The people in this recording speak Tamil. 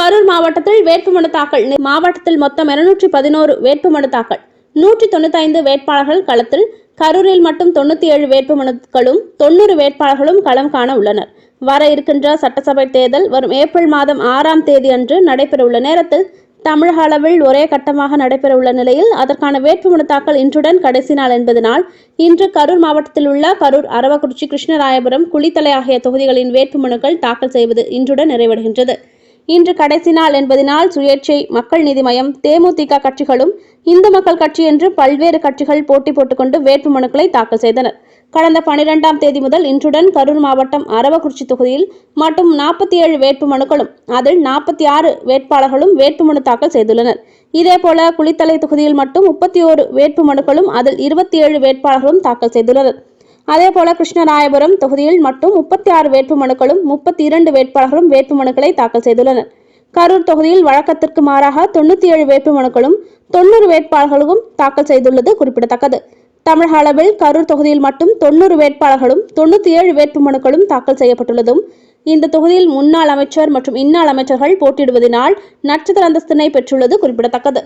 கரூர் மாவட்டத்தில் வேட்புமனு தாக்கல் மாவட்டத்தில் மொத்தம் இருநூற்றி பதினோரு வேட்புமனு தாக்கல். நூற்றி தொண்ணூத்தைந்து வேட்பாளர்கள் களத்தில் கரூரில் மட்டும் தொண்ணூத்தி ஏழு வேட்புமனுக்களும் தொண்ணூறு வேட்பாளர்களும் களம் காண உள்ளனர். வர இருக்கின்ற சட்டசபை தேர்தல் வரும் ஏப்ரல் மாதம் ஆறாம் தேதி அன்று நடைபெறவுள்ள நேரத்தில் தமிழக அளவில் ஒரே கட்டமாக நடைபெறவுள்ள நிலையில் அதற்கான வேட்புமனு தாக்கல் இன்றுடன் கடைசி நாள் என்பதனால் இன்று கரூர் மாவட்டத்தில் உள்ள கரூர் அரவக்குறிச்சி கிருஷ்ணராயபுரம் குளித்தலை ஆகிய தொகுதிகளின் வேட்புமனுக்கள் தாக்கல் செய்வது இன்றுடன் நிறைவடைகின்றது. இன்று கடைசி நாள் என்பதனால் சுயேட்சை மக்கள் நீதி மய்யம் தேமுதிக கட்சிகளும் இந்து மக்கள் கட்சி என்று பல்வேறு கட்சிகள் போட்டி போட்டுக்கொண்டு வேட்புமனுக்களை தாக்கல் செய்தனர். கடந்த பனிரெண்டாம் தேதி முதல் இன்றுடன் கரூர் மாவட்டம் அரவக்குறிச்சி தொகுதியில் மட்டும் நாற்பத்தி ஏழு வேட்புமனுக்களும் அதில் நாற்பத்தி ஆறு வேட்பாளர்களும் வேட்புமனு தாக்கல் செய்துள்ளனர். இதேபோல குளித்தலை தொகுதியில் மட்டும் முப்பத்தி ஓரு வேட்புமனுக்களும் அதில் இருபத்தி ஏழு வேட்பாளர்களும் தாக்கல் செய்துள்ளனர். அதேபோல கிருஷ்ணராயபுரம் தொகுதியில் மட்டும் முப்பத்தி ஆறு வேட்புமனுக்களும் முப்பத்தி இரண்டு வேட்பாளர்களும் வேட்புமனுக்களை தாக்கல் செய்துள்ளனர். கரூர் தொகுதியில் வழக்கத்திற்கு மாறாக தொண்ணூத்தி ஏழு வேட்புமனுக்களும் தொண்ணூறு வேட்பாளர்களும் தாக்கல் செய்துள்ளது குறிப்பிடத்தக்கது. தமிழக அளவில் கரூர் தொகுதியில் மட்டும் தொண்ணூறு வேட்பாளர்களும் தொண்ணூத்தி ஏழு வேட்புமனுக்களும் தாக்கல் செய்யப்பட்டுள்ளதும் இந்த தொகுதியில் முன்னாள் அமைச்சர் மற்றும் இன்னாள் அமைச்சர்கள் போட்டியிடுவதனால் நட்சத்திர அந்தஸ்தினை பெற்றுள்ளது குறிப்பிடத்தக்கது.